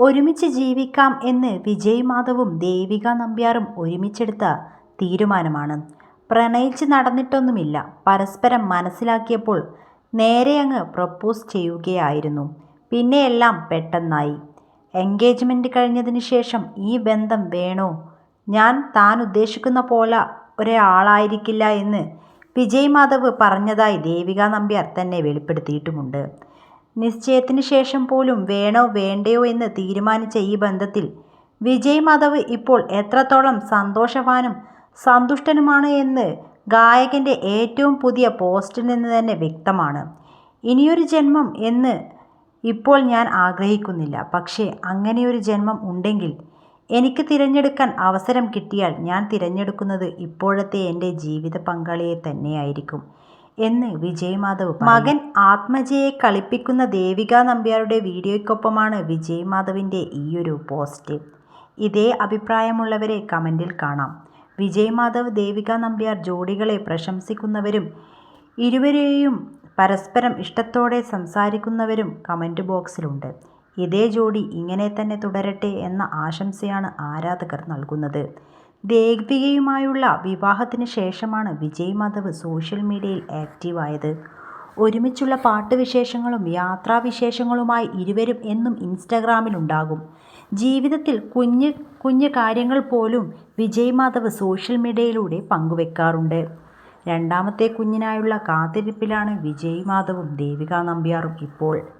ഒരുമിച്ച് ജീവിക്കാം എന്ന് വിജയ് മാധവും ദേവിക നമ്പ്യാറും ഒരുമിച്ചെടുത്ത തീരുമാനമാണ്. പ്രണയിച്ച് നടന്നിട്ടൊന്നുമില്ല. പരസ്പരം മനസ്സിലാക്കിയപ്പോൾ നേരെ അങ്ങ് പ്രപ്പോസ് ചെയ്യുകയായിരുന്നു. പിന്നെ എല്ലാം പെട്ടെന്നായി. എൻഗേജ്മെന്റ് കഴിഞ്ഞതിന് ശേഷം ഈ ബന്ധം വേണോ? ഞാൻ താൻ ഉദ്ദേശിക്കുന്ന പോലെ ഒരാളായിരിക്കില്ല എന്ന് വിജയ് മാധവ് പറഞ്ഞതായി ദേവിക നമ്പ്യാർ തന്നെ വെളിപ്പെടുത്തിയിട്ടുമുണ്ട്. നിശ്ചയത്തിന് ശേഷം പോലും വേണോ വേണ്ടയോ എന്ന് തീരുമാനിച്ച ഈ ബന്ധത്തിൽ വിജയ് മാധവ് ഇപ്പോൾ എത്രത്തോളം സന്തോഷവാനും സന്തുഷ്ടനുമാണ് എന്ന് ഗായകന്റെ ഏറ്റവും പുതിയ പോസ്റ്റിൽ നിന്ന് തന്നെ വ്യക്തമാണ്. ഇനിയൊരു ജന്മം എന്ന് ഇപ്പോൾ ഞാൻ ആഗ്രഹിക്കുന്നില്ല. പക്ഷേ അങ്ങനെയൊരു ജന്മം ഉണ്ടെങ്കിൽ എനിക്ക് തിരഞ്ഞെടുക്കാൻ അവസരം കിട്ടിയാൽ ഞാൻ തിരഞ്ഞെടുക്കുന്നത് ഇപ്പോഴത്തെ എന്റെ ജീവിത പങ്കാളിയെ തന്നെയായിരിക്കും. എന്ന് വിജയ് മാധവ് മകൻ ആത്മജയെ കളിപ്പിക്കുന്ന ദേവിക നമ്പ്യാരുടെ വീഡിയോയ്ക്കൊപ്പമാണ് വിജയ് മാധവിന്റെ ഈയൊരു പോസ്റ്റ്. ഇതേ അഭിപ്രായമുള്ളവരെ കമന്റിൽ കാണാം. വിജയ് മാധവ് ദേവിക നമ്പ്യാർ ജോഡികളെ പ്രശംസിക്കുന്നവരും ഇരുവരെയും പരസ്പരം ഇഷ്ടത്തോടെ സംസാരിക്കുന്നവരും കമന്റ് ബോക്സിലുണ്ട്. ഇതേ ജോഡി ഇങ്ങനെ തന്നെ തുടരട്ടെ എന്ന ആശംസയാണ് ആരാധകർ നൽകുന്നത്. ദേവികയുമായുള്ള വിവാഹത്തിന് ശേഷമാണ് വിജയ് മാധവ് സോഷ്യൽ മീഡിയയിൽ ആക്റ്റീവായത്. ഒരുമിച്ചുള്ള പാട്ട് വിശേഷങ്ങളും യാത്രാവിശേഷങ്ങളുമായി ഇരുവരും എന്നും ഇൻസ്റ്റഗ്രാമിലുണ്ടാകും. ജീവിതത്തിൽ കുഞ്ഞ് കുഞ്ഞ് കാര്യങ്ങൾ പോലും വിജയ് മാധവ് സോഷ്യൽ മീഡിയയിലൂടെ പങ്കുവെക്കാറുണ്ട്. രണ്ടാമത്തെ കുഞ്ഞിനായുള്ള കാത്തിരിപ്പിലാണ് വിജയ് മാധവും ദേവിക നമ്പ്യാറും ഇപ്പോൾ.